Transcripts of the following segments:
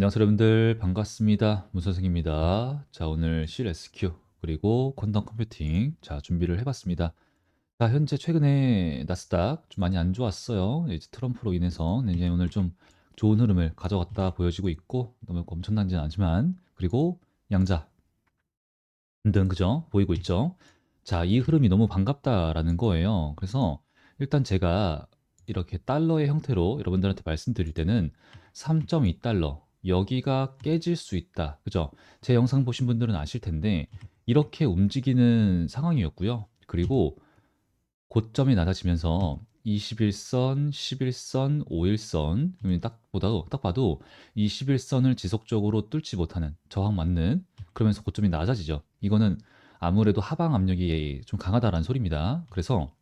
안녕하세요 여러분들. 반갑습니다. 문선생입니다. 자 오늘 CLSQ 그리고 퀀텀 컴퓨팅 자 준비를 해봤습니다. 자 현재 최근에 나스닥 좀 많이 안 좋았어요. 이제 트럼프로 인해서 이제 오늘 좀 좋은 흐름을 가져갔다 보여지고 있고 너무 엄청나지는 않지만 그리고 양자 등등 그죠? 보이고 있죠? 자 이 흐름이 너무 반갑다라는 거예요. 그래서 일단 제가 이렇게 달러의 형태로 여러분들한테 말씀드릴 때는 3.2달러 여기가 깨질 수 있다. 그죠? 제 영상 보신 분들은 아실 텐데 이렇게 움직이는 상황이었고요. 그리고 고점이 낮아지면서 21선, 11선, 5일선 그러면 딱 보다도 딱 봐도 21선을 지속적으로 뚫지 못하는 저항 맞는 그러면서 고점이 낮아지죠. 이거는 아무래도 하방 압력이 좀 강하다라는 소리입니다. 그래서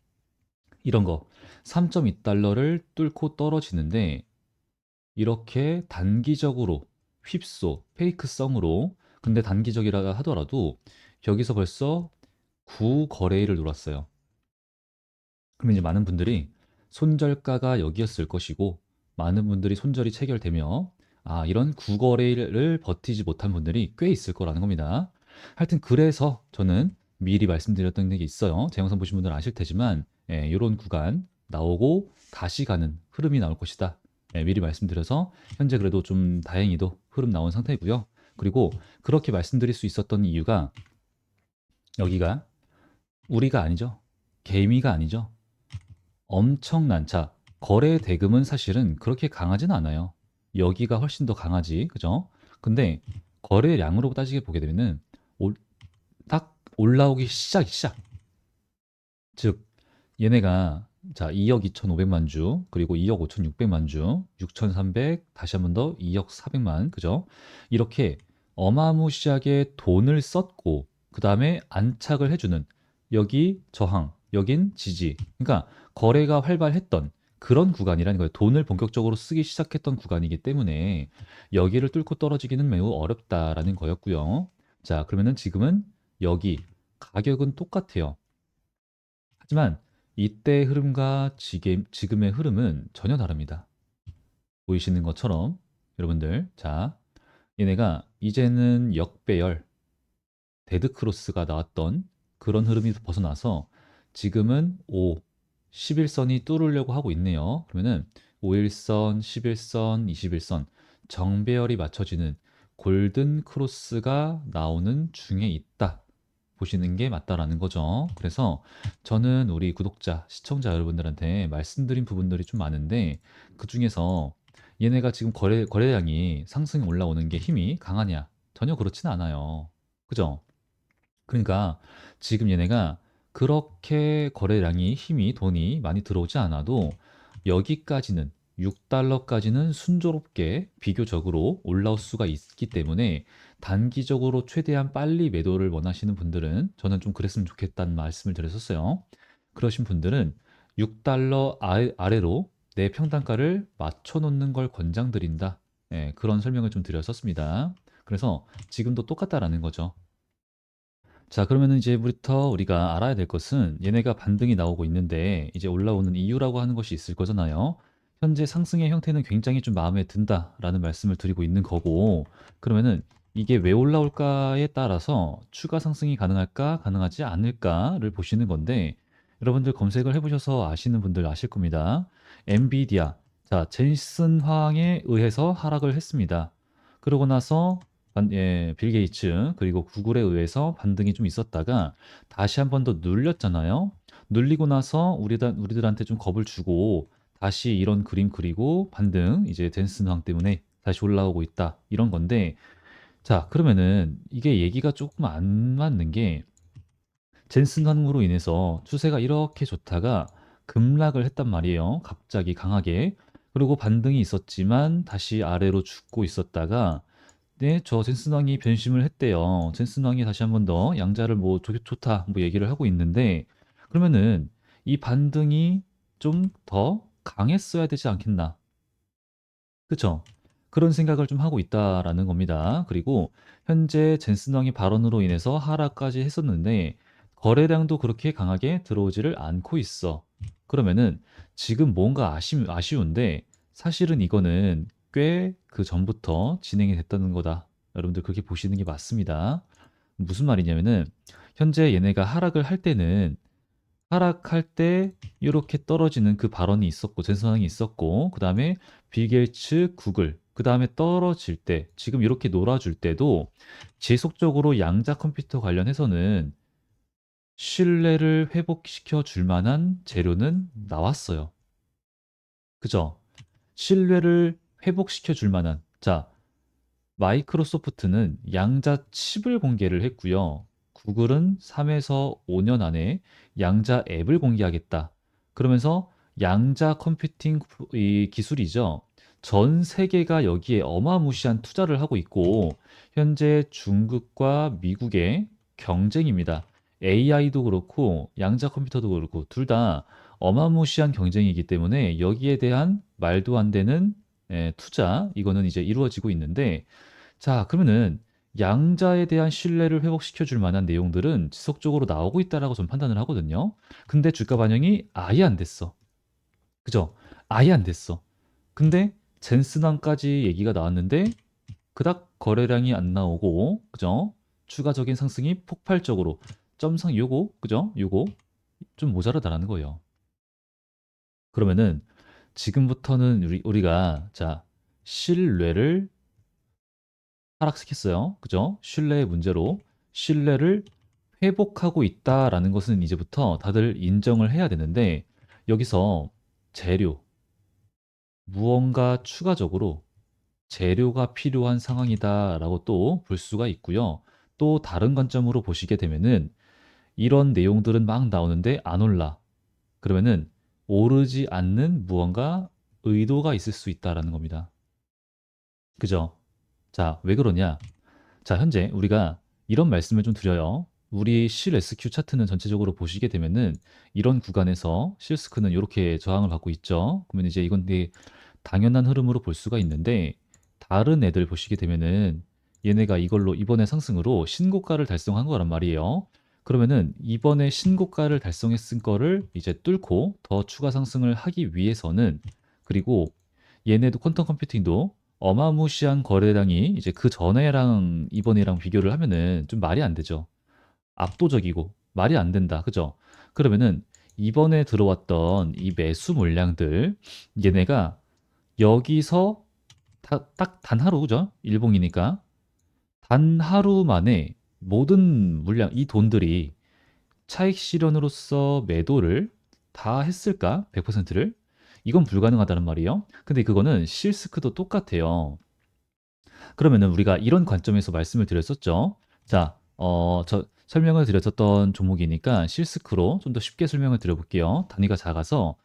이런 거 3.2달러를 뚫고 떨어지는데 이렇게 단기적으로 휩소, 페이크성으로 근데 단기적이라 하더라도 여기서 벌써 9거래일을 놀았어요. 그러면 이제 많은 분들이 손절가가 여기였을 것이고 많은 분들이 손절이 체결되며 아 이런 9거래일을 버티지 못한 분들이 꽤 있을 거라는 겁니다. 하여튼 그래서 저는 미리 말씀드렸던 게 있어요. 제 영상 보신 분들은 아실 테지만 예, 이런 구간 나오고 다시 가는 흐름이 나올 것이다. 예, 미리 말씀드려서 현재 그래도 좀 다행히도 흐름 나온 상태고요. 그리고 그렇게 말씀드릴 수 있었던 이유가 여기가 우리가 아니죠. 개미가 아니죠. 엄청난 차 거래 대금은 사실은 그렇게 강하진 않아요. 여기가 훨씬 더 강하지, 그죠? 근데 거래량으로 따지게 보게 되면은 올, 딱 올라오기 시작 시작. 즉 얘네가 자, 2억 2,500만 주, 그리고 2억 5,600만 주, 6,300, 다시 한 번 더 2억 400만, 그죠? 이렇게 어마무시하게 돈을 썼고, 그 다음에 안착을 해주는 여기 저항, 여긴 지지. 그러니까 거래가 활발했던 그런 구간이라는 거예요. 돈을 본격적으로 쓰기 시작했던 구간이기 때문에 여기를 뚫고 떨어지기는 매우 어렵다라는 거였고요. 자, 그러면은 지금은 여기 가격은 똑같아요. 하지만 이때의 흐름과 지금, 지금의 흐름은 전혀 다릅니다. 보이시는 것처럼 여러분들 자 얘네가 이제는 역배열 데드크로스가 나왔던 그런 흐름이 벗어나서 지금은 5, 11선이 뚫으려고 하고 있네요. 그러면은 5일선, 11선, 21선 정배열이 맞춰지는 골든 크로스가 나오는 중에 있다. 보시는 게 맞다라는 거죠. 그래서 저는 우리 구독자, 시청자 여러분들한테 말씀드린 부분들이 좀 많은데 그 중에서 얘네가 지금 거래, 거래량이 상승이 올라오는 게 힘이 강하냐? 전혀 그렇진 않아요. 그죠? 그러니까 지금 얘네가 그렇게 거래량이 힘이 돈이 많이 들어오지 않아도 여기까지는 6달러까지는 순조롭게 비교적으로 올라올 수가 있기 때문에 단기적으로 최대한 빨리 매도를 원하시는 분들은 저는 좀 그랬으면 좋겠다는 말씀을 드렸었어요. 그러신 분들은 6달러 아래, 로 내 평단가를 맞춰 놓는 걸 권장드린다. 예, 그런 설명을 좀 드렸었습니다. 그래서 지금도 똑같다라는 거죠. 자, 그러면 이제부터 우리가 알아야 될 것은 얘네가 반등이 나오고 있는데 이제 올라오는 이유라고 하는 것이 있을 거잖아요. 현재 상승의 형태는 굉장히 좀 마음에 든다라는 말씀을 드리고 있는 거고 그러면은 이게 왜 올라올까에 따라서 추가 상승이 가능할까 가능하지 않을까를 보시는 건데 여러분들 검색을 해보셔서 아시는 분들 아실 겁니다. 엔비디아 자 젠슨 황에 의해서 하락을 했습니다. 그러고 나서 예, 빌 게이츠 그리고 구글에 의해서 반등이 좀 있었다가 다시 한 번 더 눌렸잖아요. 눌리고 나서 우리들, 우리들한테 좀 겁을 주고 다시 이런 그림 그리고 반등 이제 댄슨왕 때문에 다시 올라오고 있다. 이런 건데 자 그러면은 이게 얘기가 조금 안 맞는 게 젠슨왕으로 인해서 추세가 이렇게 좋다가 급락을 했단 말이에요. 갑자기 강하게. 그리고 반등이 있었지만 다시 아래로 죽고 있었다가 네, 저 젠슨 왕이 변심을 했대요. 젠슨 왕이 다시 한 번 더 양자를 뭐 좋, 좋다 뭐 얘기를 하고 있는데 그러면은 이 반등이 좀 더 강했어야 되지 않겠나. 그쵸? 그런 생각을 좀 하고 있다라는 겁니다. 그리고 현재 젠슨 왕의 발언으로 인해서 하락까지 했었는데 거래량도 그렇게 강하게 들어오지를 않고 있어. 그러면은 지금 뭔가 아쉬, 아쉬운데 사실은 이거는 꽤 그 전부터 진행이 됐다는 거다. 여러분들 그렇게 보시는 게 맞습니다. 무슨 말이냐면은 현재 얘네가 하락을 할 때는 하락할 때 이렇게 떨어지는 그 발언이 있었고 전선상이 있었고 그 다음에 빌 게이츠 구글 그 다음에 떨어질 때 지금 이렇게 놀아줄 때도 지속적으로 양자 컴퓨터 관련해서는 신뢰를 회복시켜 줄 만한 재료는 나왔어요. 그죠? 신뢰를 회복시켜 줄 만한 자 마이크로소프트는 양자 칩을 공개를 했고요. 구글은 3에서 5년 안에 양자 앱을 공개하겠다. 그러면서 양자 컴퓨팅 이 기술이죠. 전 세계가 여기에 어마무시한 투자를 하고 있고 현재 중국과 미국의 경쟁입니다. AI도 그렇고 양자 컴퓨터도 그렇고 둘 다 어마무시한 경쟁이기 때문에 여기에 대한 말도 안 되는 예, 투자 이거는 이제 이루어지고 있는데 자 그러면은 양자에 대한 신뢰를 회복시켜 줄 만한 내용들은 지속적으로 나오고 있다라고 저는 판단을 하거든요. 근데 주가 반영이 아예 안 됐어. 그죠? 아예 안 됐어. 근데 젠스난까지 얘기가 나왔는데 그닥 거래량이 안 나오고 그죠? 추가적인 상승이 폭발적으로 점상 요거 그죠? 요거 좀 모자라다라는 거예요. 그러면은 지금부터는 우리, 우리가 자 신뢰를 하락시켰어요. 그죠? 신뢰의 문제로 신뢰를 회복하고 있다라는 것은 이제부터 다들 인정을 해야 되는데 여기서 재료 무언가 추가적으로 재료가 필요한 상황이다라고 또 볼 수가 있고요. 또 다른 관점으로 보시게 되면은 이런 내용들은 막 나오는데 안 올라. 그러면은 오르지 않는 무언가 의도가 있을 수 있다라는 겁니다. 그죠? 자, 왜 그러냐? 자, 현재 우리가 이런 말씀을 좀 드려요. 우리 실 SQ 차트는 전체적으로 보시게 되면은 이런 구간에서 실스크는 이렇게 저항을 받고 있죠. 그러면 이제 이건 되게 당연한 흐름으로 볼 수가 있는데 다른 애들 보시게 되면은 얘네가 이걸로 이번에 상승으로 신고가를 달성한 거란 말이에요. 그러면은 이번에 신고가를 달성했은 거를 이제 뚫고 더 추가 상승을 하기 위해서는 그리고 얘네도 퀀텀 컴퓨팅도 어마무시한 거래량이 이제 그 전에랑 이번이랑 비교를 하면은 좀 말이 안 되죠. 압도적이고 말이 안 된다. 그죠? 그러면은 이번에 들어왔던 이 매수 물량들 얘네가 여기서 딱 단 하루 죠 일봉이니까 단 하루 만에 모든 물량 이 돈들이 차익 실현으로서 매도를 다 했을까? 100%를? 이건 불가능하다는 말이에요. 근데 그거는 실스크도 똑같아요. 그러면은 우리가 이런 관점에서 말씀을 드렸었죠. 자, 어, 저 설명을 드렸었던 종목이니까 실스크로 좀 더 쉽게 설명을 드려볼게요. 단위가 작아서.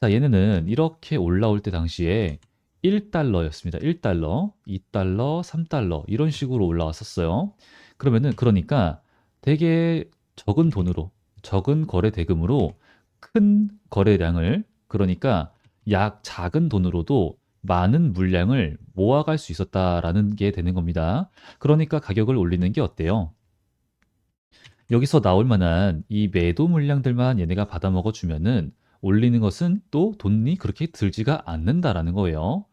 자, 얘네는 이렇게 올라올 때 당시에 1달러였습니다. 1달러, 2달러, 3달러 이런 식으로 올라왔었어요. 그러면은 그러니까 되게 적은 돈으로 적은 거래 대금으로 큰 거래량을 그러니까 약 작은 돈으로도 많은 물량을 모아갈 수 있었다라는 게 되는 겁니다. 그러니까 가격을 올리는 게 어때요? 여기서 나올 만한 이 매도 물량들만 얘네가 받아먹어 주면은 올리는 것은 또 돈이 그렇게 들지가 않는다라는 거예요.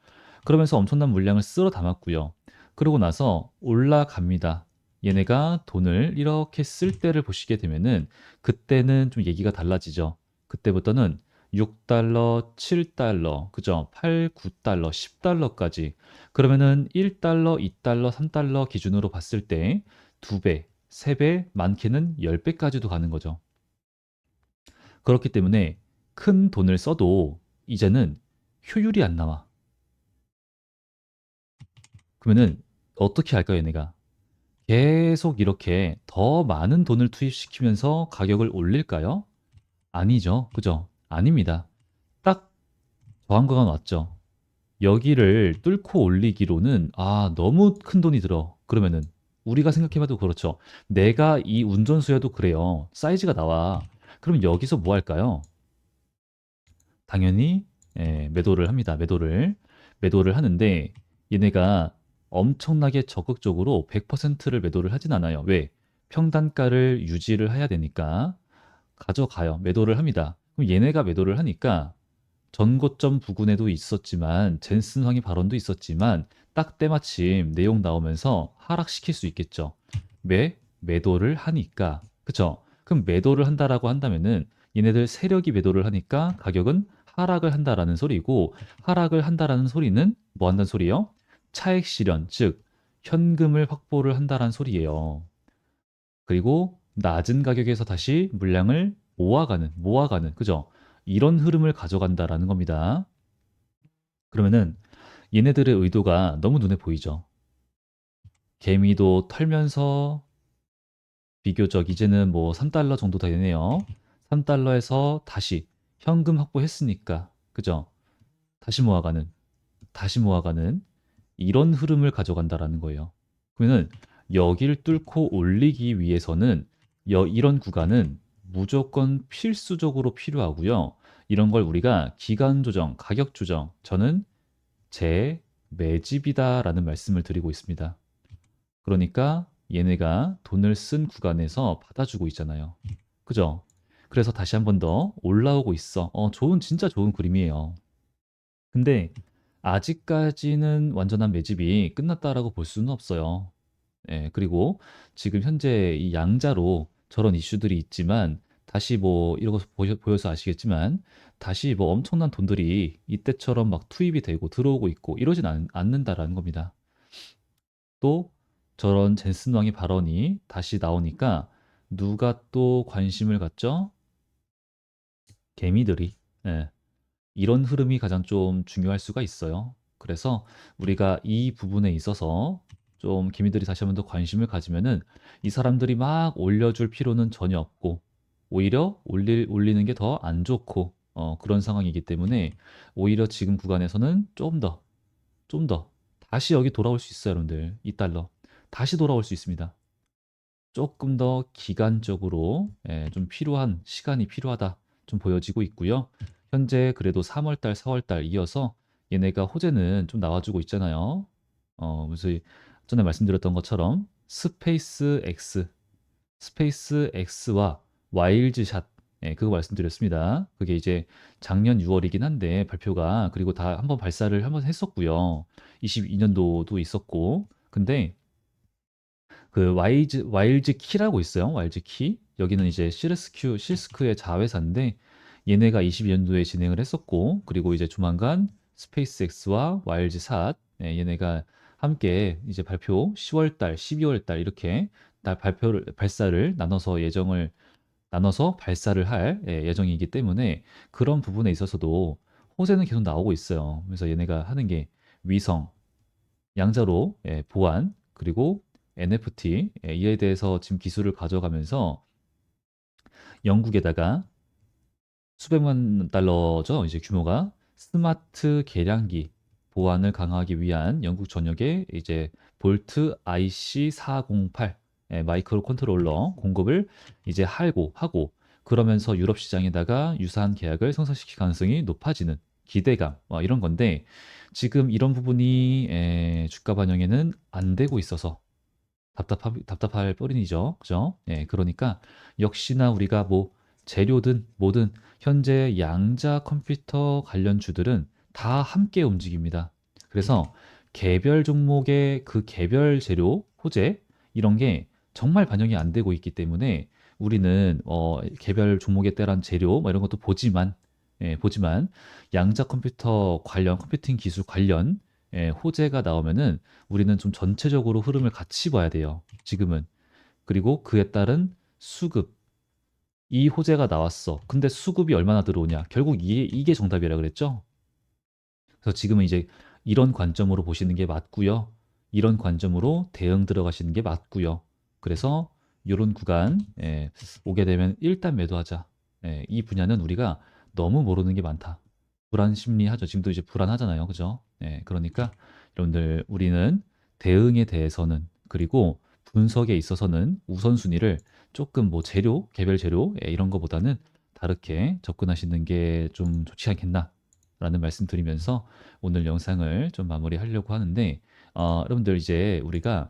그러면서 엄청난 물량을 쓸어 담았고요. 그러고 나서 올라갑니다. 얘네가 돈을 이렇게 쓸 때를 보시게 되면은 그때는 좀 얘기가 달라지죠. 그때부터는 6달러, 7달러, 그죠? 8, 9달러, 10달러까지. 그러면은 1달러, 2달러, 3달러 기준으로 봤을 때 2배, 3배, 많게는 10배까지도 가는 거죠. 그렇기 때문에 큰 돈을 써도 이제는 효율이 안 나와. 그러면은 어떻게 할까요, 얘네가? 계속 이렇게 더 많은 돈을 투입시키면서 가격을 올릴까요? 아니죠. 그죠? 아닙니다. 딱 저항가가 왔죠. 여기를 뚫고 올리기로는 아, 너무 큰 돈이 들어. 그러면은 우리가 생각해봐도 그렇죠. 내가 이 운전수여도 그래요. 사이즈가 나와. 그럼 여기서 뭐 할까요? 당연히 예, 매도를 합니다. 매도를 매도를 하는데 얘네가 엄청나게 적극적으로 100%를 매도를 하진 않아요. 왜? 평단가를 유지를 해야 되니까 가져가요. 매도를 합니다. 그럼 얘네가 매도를 하니까 전고점 부근에도 있었지만 젠슨 황의 발언도 있었지만 딱 때마침 내용 나오면서 하락시킬 수 있겠죠. 매 매도를 하니까 그쵸? 그럼 매도를 한다라고 한다면은 얘네들 세력이 매도를 하니까 가격은 하락을 한다라는 소리고 하락을 한다라는 소리는 뭐 한다는 소리예요? 차액 실현 즉 현금을 확보를 한다라는 소리예요. 그리고 낮은 가격에서 다시 물량을 모아가는 모아가는 그죠? 이런 흐름을 가져간다라는 겁니다. 그러면은 얘네들의 의도가 너무 눈에 보이죠. 개미도 털면서 비교적 이제는 뭐 3달러 정도 되네요. 3달러에서 다시 현금 확보했으니까 그죠? 다시 모아가는 다시 모아가는 이런 흐름을 가져간다라는 거예요. 그러면은 여기를 뚫고 올리기 위해서는 여, 이런 구간은 무조건 필수적으로 필요하고요. 이런 걸 우리가 기간 조정, 가격 조정, 저는 제 매집이다라는 말씀을 드리고 있습니다. 그러니까 얘네가 돈을 쓴 구간에서 받아주고 있잖아요. 그죠? 그래서 다시 한 번 더 올라오고 있어. 어, 좋은, 진짜 좋은 그림이에요. 근데 아직까지는 완전한 매집이 끝났다라고 볼 수는 없어요. 예, 그리고 지금 현재 이 양자로 저런 이슈들이 있지만 다시 뭐 이런 거 보여, 보여서 아시겠지만 다시 뭐 엄청난 돈들이 이때처럼 막 투입이 되고 들어오고 있고 이러진 않, 않는다라는 겁니다. 또 저런 젠슨 왕의 발언이 다시 나오니까 누가 또 관심을 갖죠? 개미들이. 예. 이런 흐름이 가장 좀 중요할 수가 있어요. 그래서 우리가 이 부분에 있어서 좀 개미들이 다시 한번 더 관심을 가지면은 이 사람들이 막 올려줄 필요는 전혀 없고 오히려 올릴, 올리는 게 더 안 좋고 어, 그런 상황이기 때문에 오히려 지금 구간에서는 좀 더, 좀 더 다시 여기 돌아올 수 있어요, 여러분들. 이 달러. 다시 돌아올 수 있습니다. 조금 더 기간적으로 예, 좀 필요한 시간이 필요하다 좀 보여지고 있고요. 현재 그래도 3월 달, 4월 달 이어서 얘네가 호재는 좀 나와주고 있잖아요. 어, 그래서 전에 말씀드렸던 것처럼 스페이스 X, 스페이스 X와 와일드 샷 예, 그거 말씀드렸습니다. 그게 이제 작년 6월이긴 한데 발표가 그리고 다 한번 발사를 한번 했었고요. 22년도도 있었고 근데 그 와이즈 와일즈 키라고 있어요. 와일즈 키. 여기는 이제 시르스큐 실스크의 자회사인데 얘네가 22년도에 진행을 했었고 그리고 이제 조만간 스페이스X와 와일즈 삿 예, 얘네가 함께 이제 발표 10월 달, 12월 달 이렇게 날 발표를 발사를 나눠서 예정을 나눠서 발사를 할 예, 예정이기 때문에 그런 부분에 있어서도 호재는 계속 나오고 있어요. 그래서 얘네가 하는 게 위성, 양자로 예, 보안 그리고 NFT 예, 이에 대해서 지금 기술을 가져가면서 영국에다가 수백만 달러죠. 이제 규모가 스마트 계량기 보안을 강화하기 위한 영국 전역의 이제 볼트 IC408 예, 마이크로 컨트롤러 공급을 이제 할고 하고 그러면서 유럽 시장에다가 유사한 계약을 성사시킬 가능성이 높아지는 기대감 뭐 이런 건데 지금 이런 부분이 에, 주가 반영에는 안 되고 있어서 답답하, 답답할 뿐이죠. 그죠? 예, 그러니까 역시나 우리가 뭐 재료든 뭐든 현재 양자 컴퓨터 관련 주들은 다 함께 움직입니다. 그래서 개별 종목의 그 개별 재료, 호재 이런 게 정말 반영이 안 되고 있기 때문에 우리는 어, 개별 종목에 따른 재료 뭐 이런 것도 보지만 예, 보지만 양자 컴퓨터 관련 컴퓨팅 기술 관련 예, 호재가 나오면은 우리는 좀 전체적으로 흐름을 같이 봐야 돼요. 지금은. 그리고 그에 따른 수급. 이 호재가 나왔어. 근데 수급이 얼마나 들어오냐? 결국 이게, 이게 정답이라 그랬죠? 그래서 지금은 이제 이런 관점으로 보시는 게 맞고요. 이런 관점으로 대응 들어가시는 게 맞고요. 그래서 이런 구간 예, 오게 되면 일단 매도하자. 예, 이 분야는 우리가 너무 모르는 게 많다. 불안 심리하죠. 지금도 이제 불안하잖아요. 그죠? 예, 그러니까 여러분들 우리는 대응에 대해서는 그리고 분석에 있어서는 우선순위를 조금 뭐 재료, 개별 재료 예, 이런 거보다는 다르게 접근하시는 게 좀 좋지 않겠나 라는 말씀 드리면서 오늘 영상을 좀 마무리하려고 하는데 어, 여러분들 이제 우리가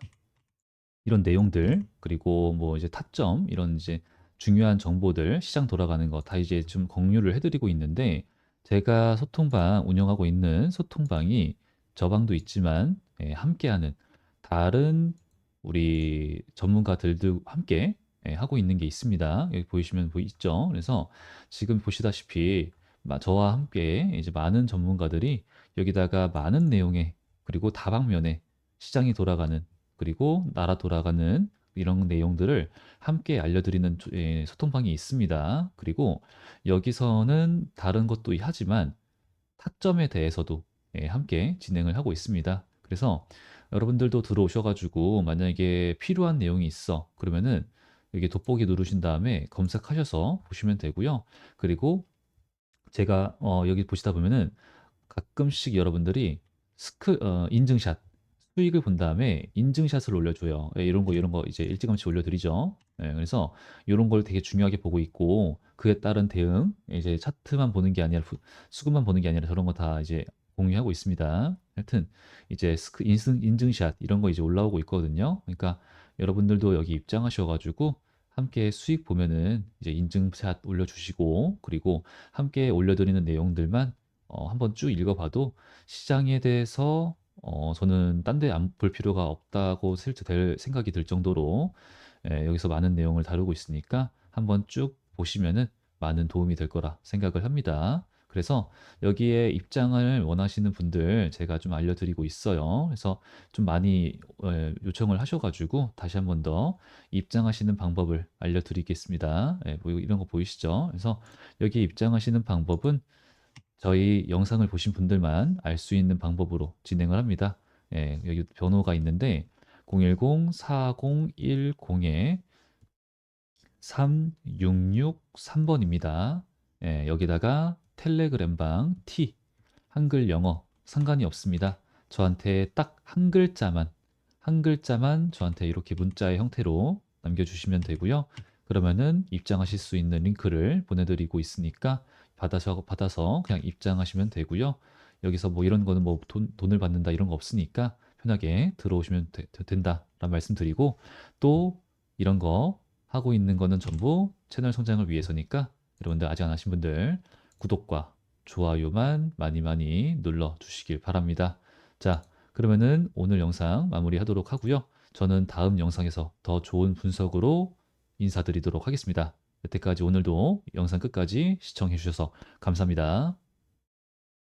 이런 내용들 그리고 뭐 이제 타점 이런 이제 중요한 정보들 시장 돌아가는 거 다 이제 좀 공유를 해드리고 있는데 제가 소통방 운영하고 있는 소통방이 저 방도 있지만 예, 함께하는 다른 우리 전문가들도 함께 예, 하고 있는 게 있습니다. 여기 보이시면 보이죠? 그래서 지금 보시다시피 마- 저와 함께 이제 많은 전문가들이 여기다가 많은 내용의 그리고 다방면에 시장이 돌아가는 그리고 나라 돌아가는 이런 내용들을 함께 알려드리는 조- 예, 소통방이 있습니다. 그리고 여기서는 다른 것도 하지만 타점에 대해서도 예, 함께 진행을 하고 있습니다. 그래서 여러분들도 들어오셔가지고 만약에 필요한 내용이 있어 그러면은 여기 돋보기 누르신 다음에 검색하셔서 보시면 되고요. 그리고 제가 어, 여기 보시다 보면은 가끔씩 여러분들이 스크 어, 인증샷 수익을 본 다음에 인증샷을 올려줘요. 예, 이런 거 이런 거 이제 일찌감치 올려드리죠. 예, 그래서 이런 걸 되게 중요하게 보고 있고 그에 따른 대응 이제 차트만 보는 게 아니라 후- 수급만 보는 게 아니라 저런 거 다 이제 공유하고 있습니다. 하여튼 이제 인증 인증샷 이런 거 이제 올라오고 있거든요. 그러니까 여러분들도 여기 입장하셔가지고 함께 수익 보면은 이제 인증샷 올려주시고 그리고 함께 올려드리는 내용들만 어, 한번 쭉 읽어봐도 시장에 대해서 어, 저는 딴 데 안 볼 필요가 없다고 실제 될 생각이 들 정도로 예, 여기서 많은 내용을 다루고 있으니까 한번 쭉 보시면은 많은 도움이 될 거라 생각을 합니다. 그래서 여기에 입장을 원하시는 분들 제가 좀 알려드리고 있어요. 그래서 좀 많이 예, 요청을 하셔가지고 다시 한 번 더 입장하시는 방법을 알려드리겠습니다. 예, 뭐 이런 거 보이시죠? 그래서 여기 입장하시는 방법은 저희 영상을 보신 분들만 알 수 있는 방법으로 진행을 합니다. 예, 여기 번호가 있는데 010-4010에 3663번입니다. 예, 여기다가 텔레그램방 T 한글 영어 상관이 없습니다. 저한테 딱 한 글자만 한 글자만 저한테 이렇게 문자의 형태로 남겨주시면 되고요. 그러면은 입장하실 수 있는 링크를 보내드리고 있으니까 받아서 받아서 그냥 입장하시면 되고요. 여기서 뭐 이런 거는 뭐 돈, 돈을 받는다 이런 거 없으니까 편하게 들어오시면 되- 된다라는 말씀드리고 또 이런 거 하고 있는 거는 전부 채널 성장을 위해서니까 여러분들 아직 안 하신 분들 구독과 좋아요만 많이 많이 눌러 주시길 바랍니다. 자, 그러면은 오늘 영상 마무리하도록 하고요. 저는 다음 영상에서 더 좋은 분석으로 인사드리도록 하겠습니다. 여태까지 오늘도 영상 끝까지 시청해 주셔서 감사합니다.